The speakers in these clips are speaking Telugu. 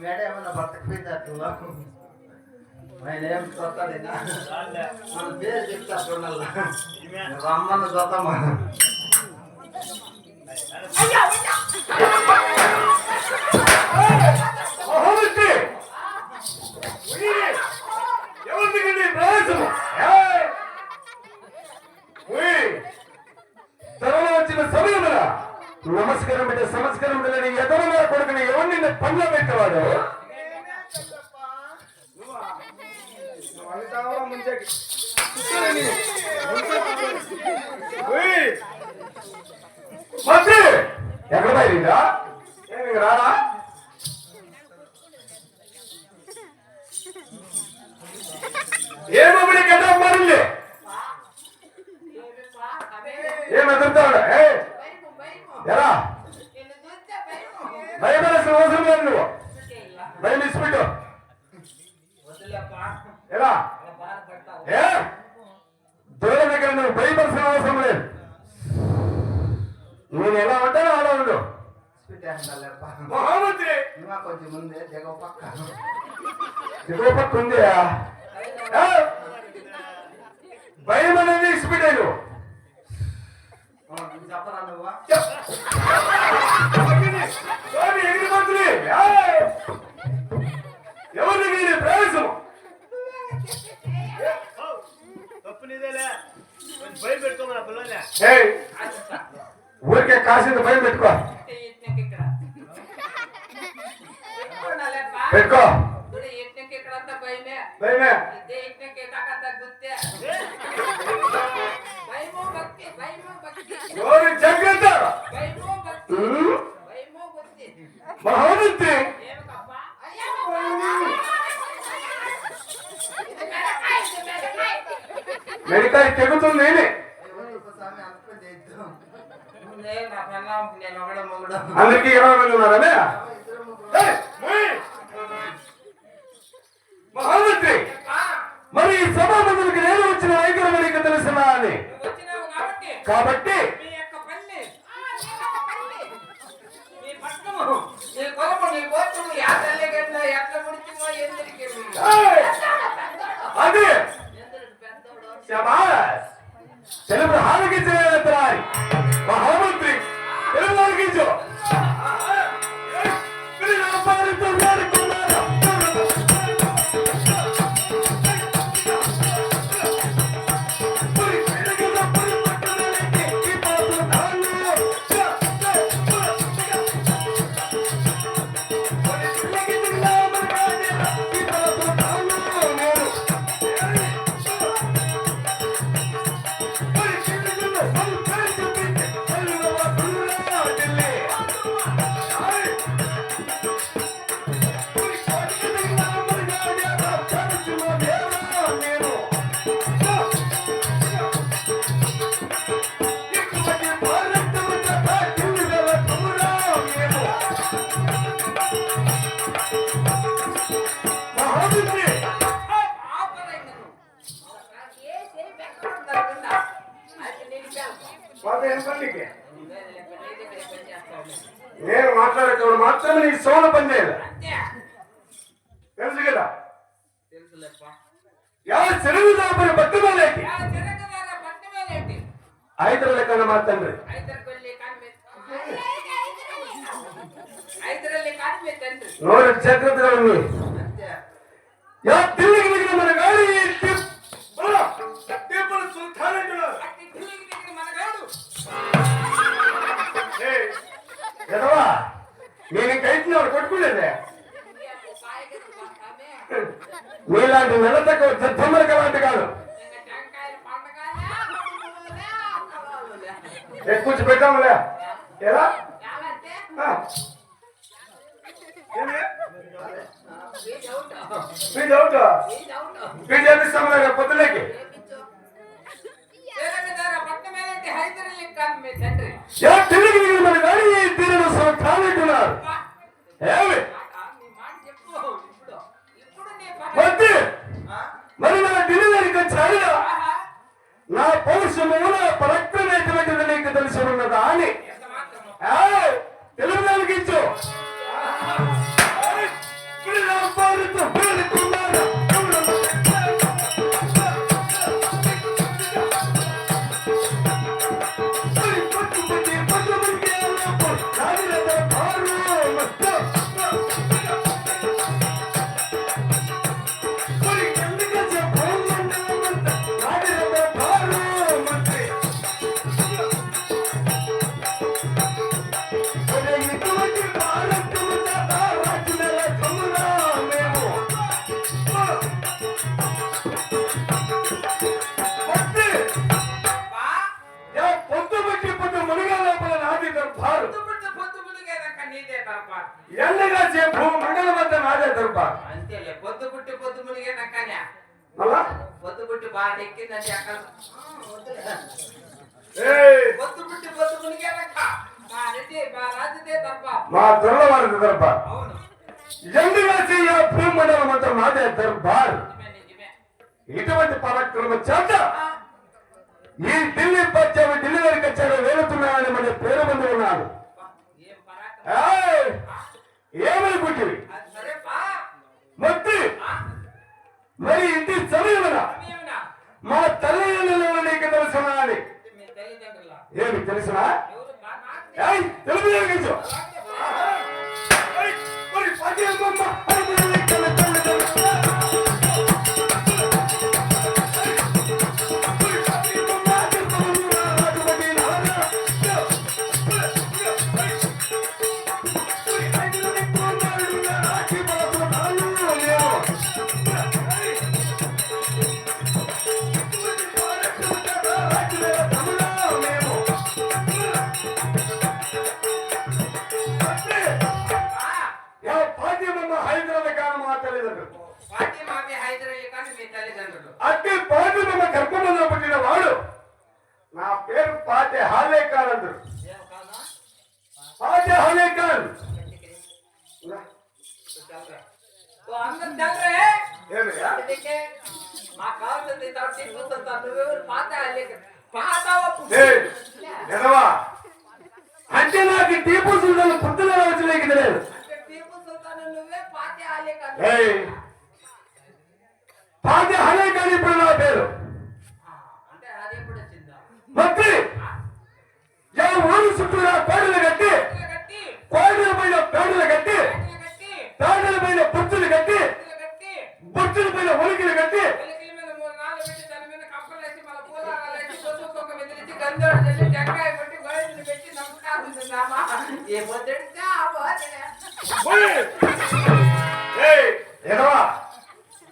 మేడ ఏమన్నా బతకపోయిందా ఆయన ఏం కొత్తడేనా ఎవరికండి ప్రవేశం! త్వరలో వచ్చిన సమయమున నమస్కారం పెట్టే సంస్కారం లేని ఎదరగా కొడుకుని ఎవరిని పనిలో పెట్టేవాడు! మంత్రి! ఎక్కడ బయలుదా ఏమి రారా ఏమమ్మడి గడ్డ మారింది ఏం ఎదురుతాడు ఏ? ఎరా? భయపడాల్సిన అవసరం లేదు నువ్వు. భయం ఇచ్చిపెట్టు ఎలా ఏ? దొరల దగ్గర నువ్వు భయపడాల్సిన అవసరం లేదు. నేను ఎలా ఉంటానో అలా ఉండు. మహామంత్రి! కొంచెం ముందే దిగవ పక్క. దిగువ పక్క ఉంది భయం అనేది ఇచ్చిపెట్టాడు చెప్పరా నువ్వా? ఎగిరి మంత్రి! ఎవరిని మీరు ప్రవేశం! ఊరికే కాసింత భయం పెట్టుకో. పెట్టుకో. భయమే. ఎవరు మంది ఉన్నారనే! మహామంత్రి! మరి ఈ సభామందులకు నేను వచ్చిన వైఖరి నీకు తెలుసునా అని? కాబట్టి కాబట్టి మీ యొక్క పల్లి మీ పట్టణము నీ ఎదవా నేను ఇంకైతే వాడు కొట్టుకునేదే. సాయగతి పక్కమే నీలాంటి నెల తక్కువ దద్దమ్మలకి అలాంటి కాదు. ఎక్కువ పెట్టాములే ఎలా? వీజ్ అవుట్ చేపిస్తాములే పొద్దులేకి తిరిగి మిమ్మల్ని కానీ తీరుడు కాదంటున్నారు. ఏమి? వద్దు. మరి నా ఢిల్లీకి వచ్చాడు నా పౌరుషము నా పరక్తం ఎటువంటిది నీకు తెలిసి ఉన్నదా అని. తెలుగుదానికి ఇచ్చు ఇప్పుడు నా పుట్టి బాగా ఎక్కిందంటే అక్కడ పుట్టి మునిగేదాకా మా రెడ్డి రాజుదే తప్ప. భూమండల దర్బార్. ఇటువంటి పరాక్రమ చేత ఈ ఢిల్లీ పద్యం ఢిల్లీ వరకు వచ్చాడు వేలుతున్నాడని మన పేరు మంది ఉన్నాడు బా, ఏం పరాక్రమం? ఏయ్, ఏమనుకుంటుంది అది సరే బా. మొత్తి! ఆ, మరి ఇంటి సమయమున సమయమునా? మన తల్లిదండ్రులు నీకు తెలుసునా? అని ఇది మీ ఏమి తెలుసునా ఎవరు పాతే హాలే ఖాన్ ఇప్పుడు నా పేరు. మంత్రి యా ఊరు చుట్టూరా కోడలు కట్టి కోడల పైన పేడలు కట్టి పేడల పైన బుచ్చులు కట్టి బుచ్చుల పైన ఒలికిలు కట్టి ఏ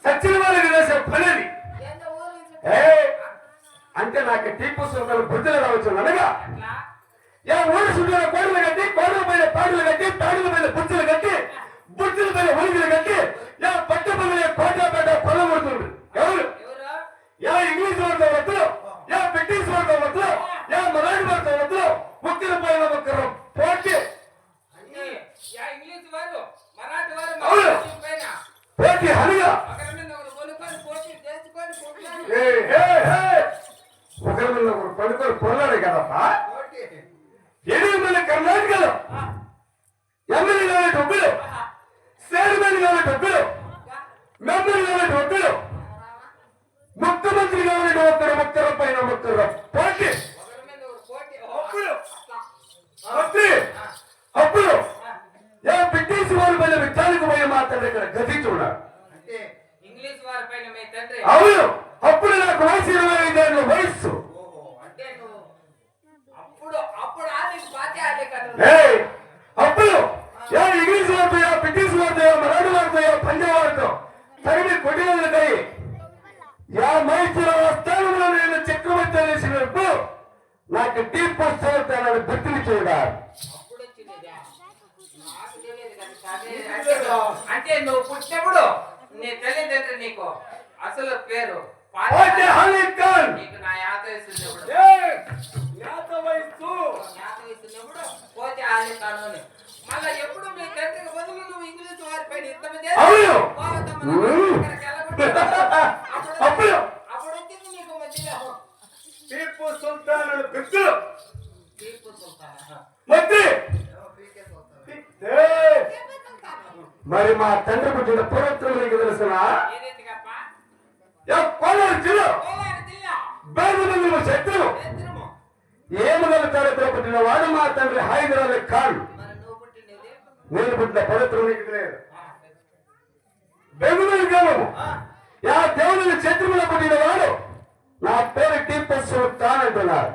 పొద్దుడితే ఆ పోతే ఏయ్, ఎడవా సచ్చిన వాళ్ళకి వేసే పనిది ఏందో ఊరు నుంచి ఏయ్, అంటే నాకు టీపు సుల్తాన్ బుద్ధులు రావచ్చు అనగా అట్లా యా ఊరు చుట్టూ కోడలు కట్టి కోడల పైన పేడలు కట్టి పేడల పైన బుచ్చులు కట్టి బుచ్చుల పైన ఒలికిలు కట్టి యా పట్ట పగలే కోట పేట పొలం కొడుతుంది ఎవరు ఎవరు యా ఇంగ్లీష్ వాడితో వద్దు యా బ్రిటిష్ వాడితో వద్దు యా మరాఠీ వాడితో వద్దు ముక్కల పైన ఒక్కరు పోటీ అంటే యా ఇంగ్లీష్ వారు మరాఠీ వారు అవును. మరాఠీ పైన పోటీ హరిగా ఒకరి మీద ఒకరు కొనుక్కొని పోటీ చేసుకొని కొట్లాడి ఏ, ఏ, ఏ. ఒకరి మీద ఒకరు పడుకొని పొల్లాడు కదప్పా పోటీ ఎనిమిది మంది కర్ణాటకలో ఎమ్మెల్యే కావాలి డబ్బులు చైర్మన్ కావాలి డబ్బులు మెంబర్ కావాలి డబ్బులు ముఖ్యమంత్రి కావాలి ఒక్కరు ఒక్కరు పైన ఒక్కరు పోటీ ఒకరి మీద ఒకరు పోటీ అప్పుడు. అట్లా. మంత్రి అప్పుడు ఏ బ్రిటిష్ వారి పైన విచారణకు పోయి మాట్లాడే ఇక్కడ గతి చూడాలి అంటే ఇంగ్లీష్ వారి పైన మీ తండ్రి అవును అప్పుడు నాకు వయసు ఇరవై ఐదేళ్ళ వయస్సు ఓహో అంటే నువ్వు అప్పుడు అప్పుడు ఆడికి పాతే ఆడే కదా ఏయ్, అప్పుడు ఏ ఇంగ్లీష్ వారితో ఏ బ్రిటిష్ వారితో ఏ మరాఠీ వారితో ఏ పంజాబ్ వారితో తగిన కొట్టినది యా మైసూరు స్థానంలో నేను చక్రవర్తి అనేసినప్పుడు నాకు చూడాలి వచ్చిందిగా నాకు తెలియదు కదా కానీ అంటే నువ్వు- పుట్టినప్పుడు నీ తల్లిదండ్రులు నీకు అసలు పేరు నీకు నా యాత వేస్తున్నప్పుడు జ్ఞాత వయస్సు. యాత వేస్తున్నప్పుడు పోతే ఆలే కానూని మళ్ళా ఎప్పుడు మీ తండ్రికి బదులు నువ్వు ఇంగ్లీష్ వారి పైన మరి మా తండ్రి పుట్టిన పూర్వత్వం నీకు తెలుసు కోలారు జిల్లా. బెంగళూరు శత్రువు. పుట్టిన వాడు మా తండ్రి హైదరాబాద్ కాదు నేను పుట్టిన పవిత్రం నీకు తెలియదు. బెంగళూరు గెలవు యా దేవుని శత్రువుల పుట్టిన వాడు నా పేరు టీపస్ కానంటున్నారు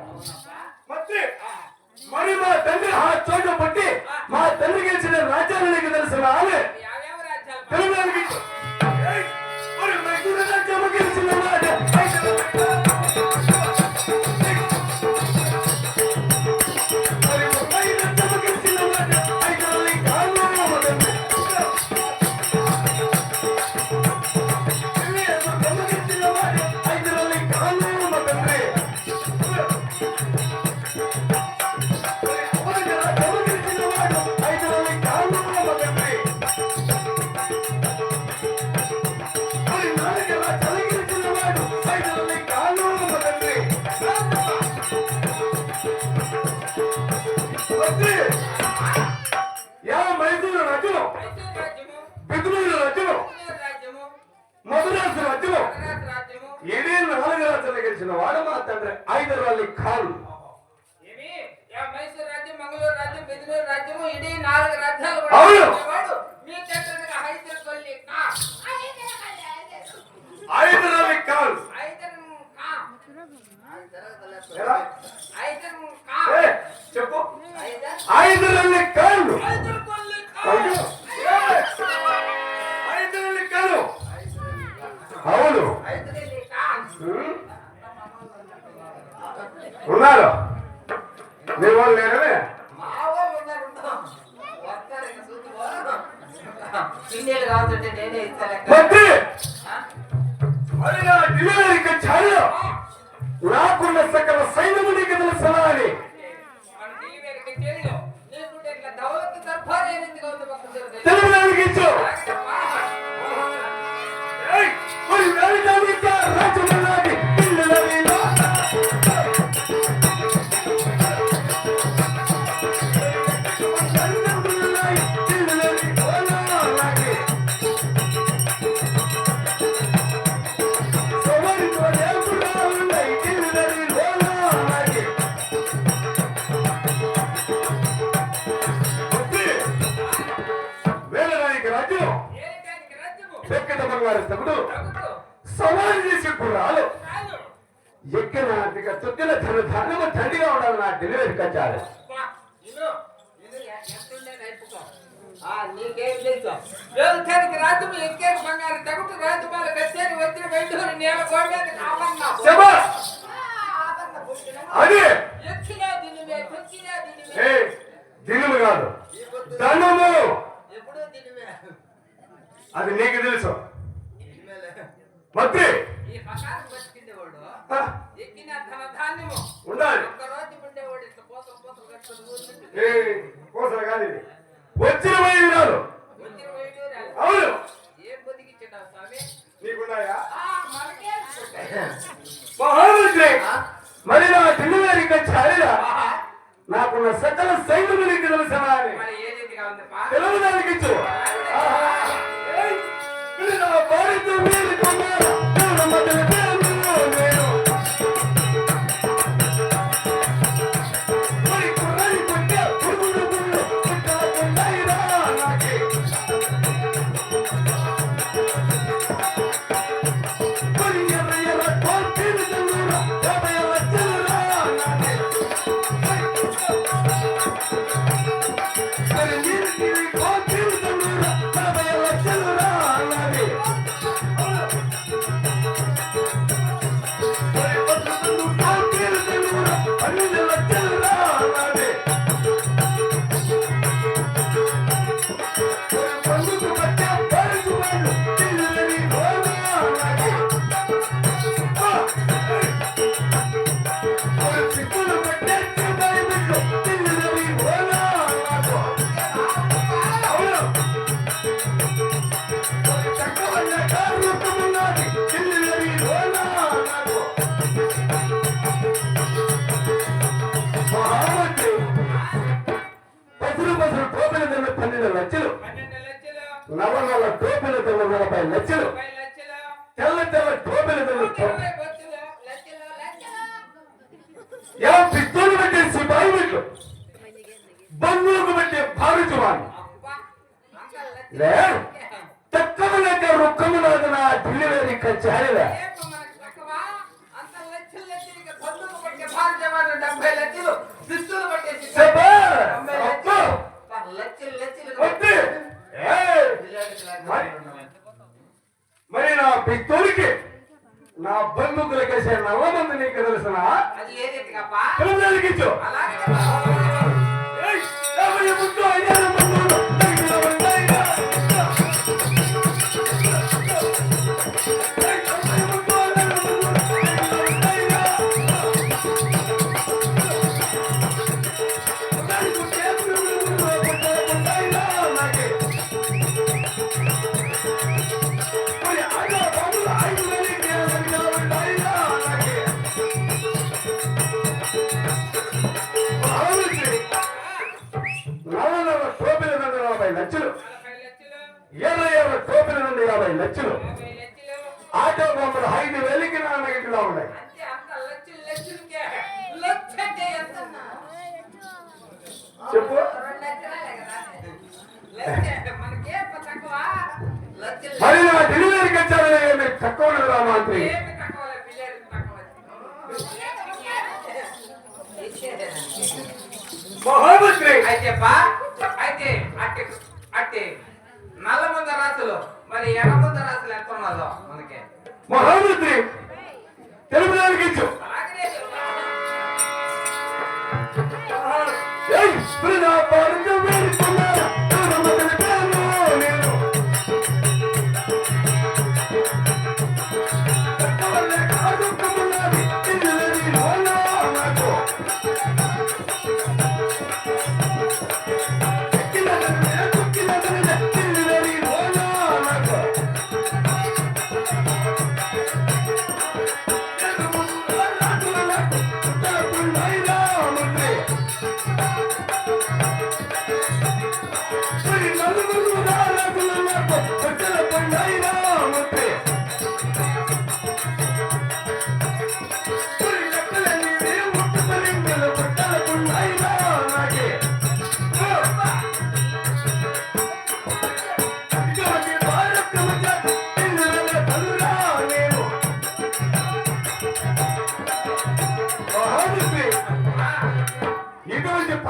మరి మా తండ్రి ఆ చోట పుట్టి మా తండ్రి గెలిచిన రాజ్యాలకి తెలిసిన ఆమె తెలుగు మరి గెలిచిన ఉన్నారు. మీ వాళ్ళు లేరనే? నాకున్న సకల సైన్యము నీకు తెలుసలా తెలుగు వారి తగుడు సవాలు చేసే కుర్రాలు. ఎక్కిన చుట్టిన తొక్కిన ధనము తండ్రిగా ఉండాలి నా డెలివరీ కట్టాలి అది నీకు తెలుసు. మంత్రి! ఉండాలి. కోసలు కాదు వచ్చిన వైద్యురాలు వినాలు అవును. నీకున్నాయా? మరి నా పిత్తూరికి నా బంధుకులకి వేసే నల్ల మంది నీకు తెలుసిన? ముందు ఇచ్చు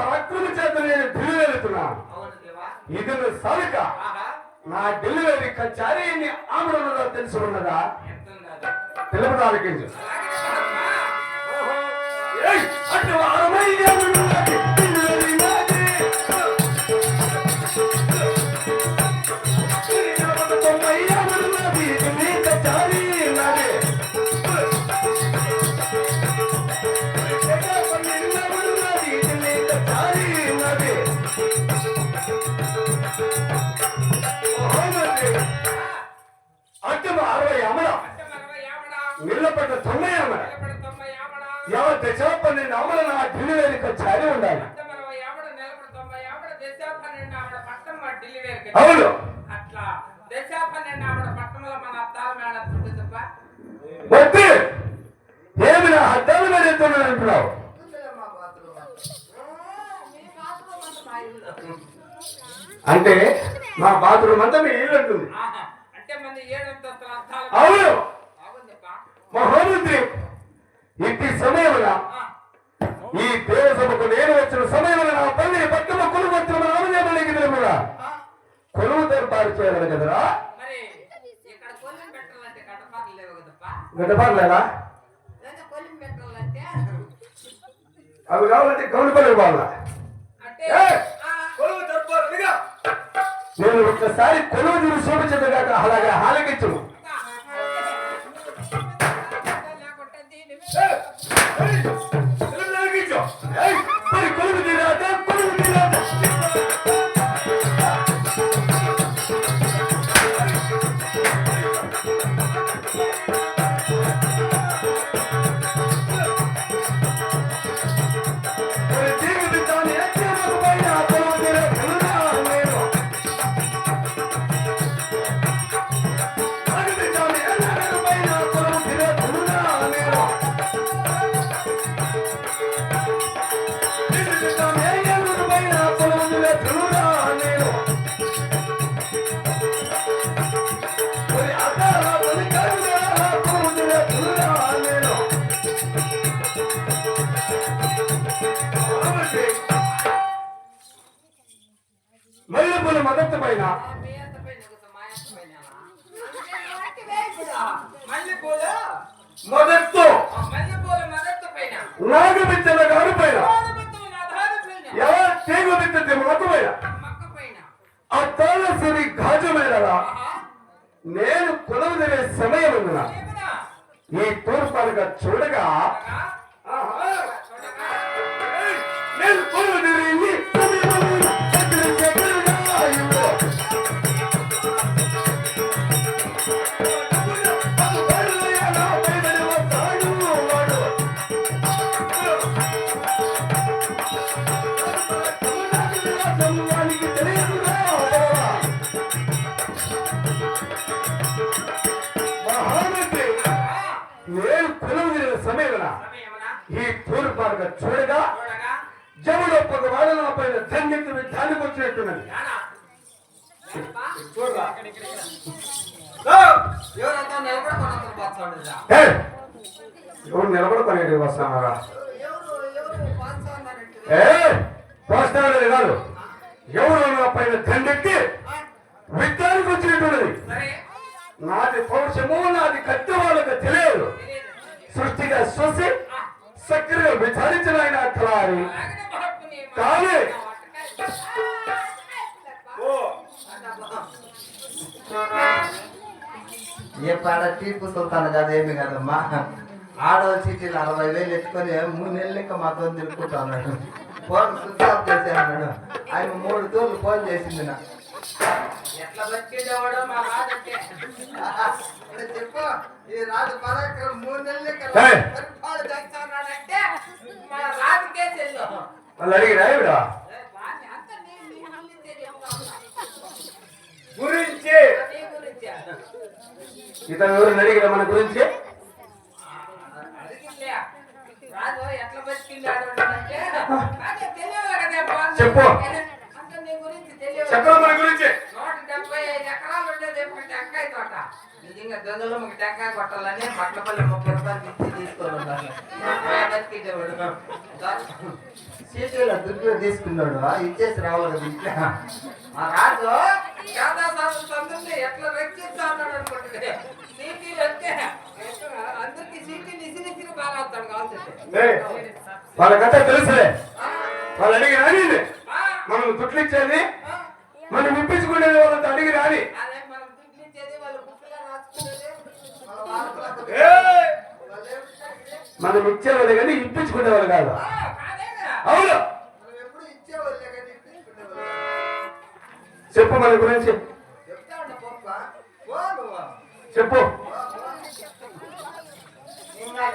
ప్రకృతి చేత నేను ఢిల్లీ వెళ్తున్నాను. ఇది సరిక. నా డెలివరీ కచారీని ఆమె ఉన్నదా తెలుసు ఉన్నదా? తెలుపడానికి అటు అట్టం అరవై అమల మిల్లపడ్డ తొంభై అమల యావ దశ పన్నెండు అమలు నా ఢిల్లీకి చేరి ఉండాలి. అవును. అట్లా. దశ పన్నెండు ఆవిడ పట్టణంలో మన అద్దాల మేడ తప్ప వద్దు. ఏమి నా అద్దాల మీద ఎత్తున్నాను అంటున్నావు? అంటే మా బాత్రూమ్ అంతా మీ ఇల్లు అంటుంది. మల్లెపూల మద్దతు పైన. మద్దతు. నాగబిత్తల గారు పైన. ఎవరు తేగు బిత్తది మొక్క ఆ తాళ సూరి గాజు మేరలా నేను కొలువు సమయం ఉన్న ఈ తూర్పాలుగా చూడగా ఈ తూర్పాలుగా చూడగా చూడగా జముడొప్పక వాడు నా పైన దండెత్తి దానికి వచ్చినట్టున్నది! ఎవరు నిలబడుకునేది ఏ పోస్తాడే కాదు. ఎవరు నా పైన దండెత్తి విద్యానికి వచ్చినట్టున్నది? సరే. నాది పౌరుషము నాది కత్తి వాళ్ళకి తెలియదు. తెలియదు. సృష్టిగా చూసి సక్రియ విచారించిన ఆయన కలారి. అలాగనే కానీ ఏ పాడ టీపు సుల్తాన్ ఏమి కాదమ్మా? ఆడో చీటీలు అరవై వేలు ఎత్తుకొని మూడు నెలలు లెక్క మాతో తిరుక్కుంటా ఫోన్ స్విచ్ ఆఫ్ చేసే అన్నాడు. ఆయన మూడు తోలు ఫోన్ చేసింది నా ఎట్లా బతికేదేవాడో మా రాజంటే చెప్పు ఈ రాజు పరాక్రమం మూడు నెలలు రాజుకే వాళ్ళు అడిగిరా ఇవిడ గురించే. ఇతను ఎవరు అడిగిరా మన గురించి? అడిగిందిలే. చెప్పరా మన గురించి. నూట డెబ్బై ఐదు ఎకరాలు ఉండేది ఒక టెంకాయ తోట. నిజంగా టెంకాయ కొట్టాలని బట్టలపల్లి ముప్పై రూపాయలు ఇచ్చి తీసుకోవాలి బతికించేవాడు సీటీలో దుడ్లు తీసుకున్నాడు. ఇచ్చేసి రావాలి కదా ఇంట్లో. మా రాజు ఎట్లా అనుకుంటుంది. సీటీలు అంటే అందరికి బాగా అవుతాడు వాళ్ళకంతా తెలుసులే. వాళ్ళు అడిగి మనం దుట్లు ఇచ్చేది మనం ఇప్పించుకునేది వాళ్ళతో అడిగి రాని. మనం ఇచ్చేవాళ్ళు కానీ ఇప్పించుకునేవాళ్ళు కాదు. అవును. చెప్పు మన గురించి. చెప్పు.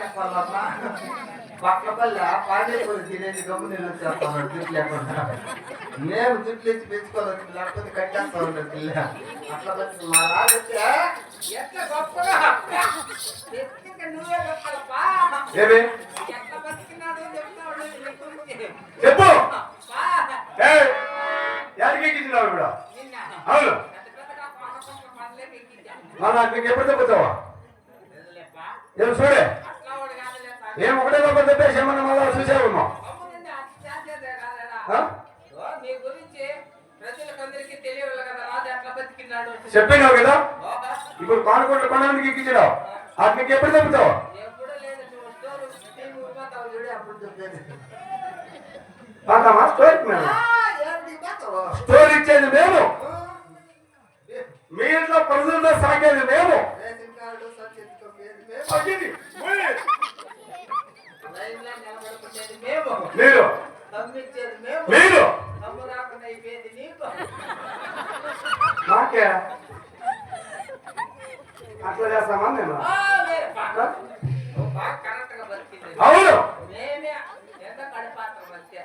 చెప్పాలమ్మా? పక్కపల్ల పాండేపూరి తినేది గమ్ము నీళ్ళు వచ్చేస్తాను జుట్టు లేకుండా మేము జుట్లు ఇచ్చి పెంచుకోవాలి లేకపోతే కట్టేస్తా ఉండదు పిల్ల. అట్లా బతికి మా గొప్పగా నువ్వే బతికినాడు గురించి. చెప్పు! ఎవరికి ఎక్కించినావు ఇప్పుడు? అవును. మన నీకు ఎప్పుడు చెప్పుతావా. ఏం చూడే. కదా రాజు ఎట్లా బతికినాడు చెప్పినావు కదా? ఇప్పుడు కానుకోట్ల కొండకి ఎక్కించినావు. అది నీకు ఎప్పుడు చెప్తావు? పాతామా స్టోరీ మేము? స్టోరీ ఇచ్చేది మేము. మీ ఇంట్లో పరుదులతో సాగేది మేము. మీరు. మీరు. నీకు. అట్లా చేస్తామా బతికింది. అవును.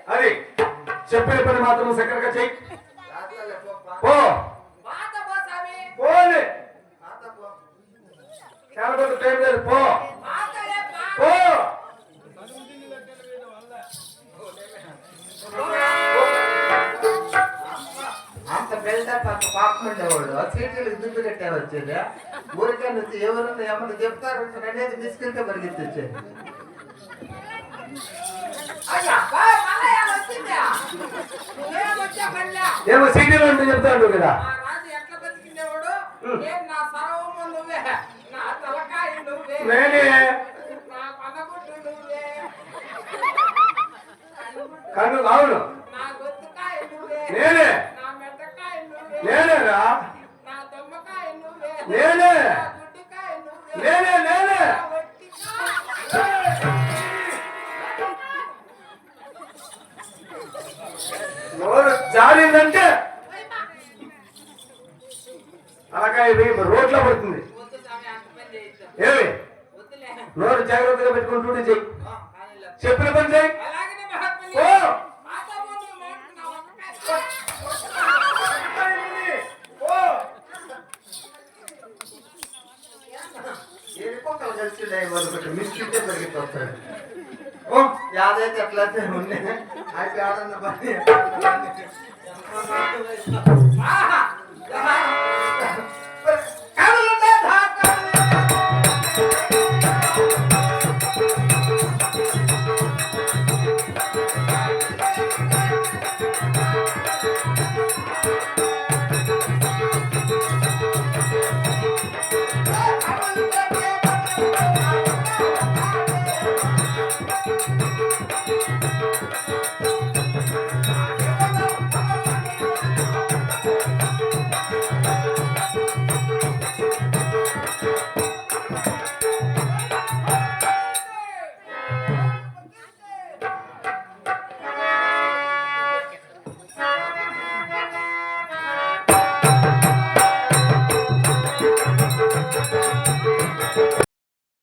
అది చెప్పిన పని మాత్రం చక్కగా చెయ్యి. రాత్రులే పోప్పా. పో. పాత పోసామి పోని. తాత పో. చాలా కొంత టైం లేదు. పో. బిల్డప్ అంత పాపం ఉండేవాడు. ఆ సీటీలకు దుడ్డు కట్టారు వచ్చేది. ఊరికే నుంచి ఎవరన్నా ఏమన్నా చెప్తారు అనేది తీసుకెళ్తే పరిగెత్తి వచ్చేది. అయ్యా బా, మళ్ళా ఏం వచ్చిందా? నువ్వేం వచ్చా మళ్ళా? ఏమో సిటీలో ఉంటే చెప్తాడు కదా. నేను నా సర్వము నువ్వే నేనేరా నేనే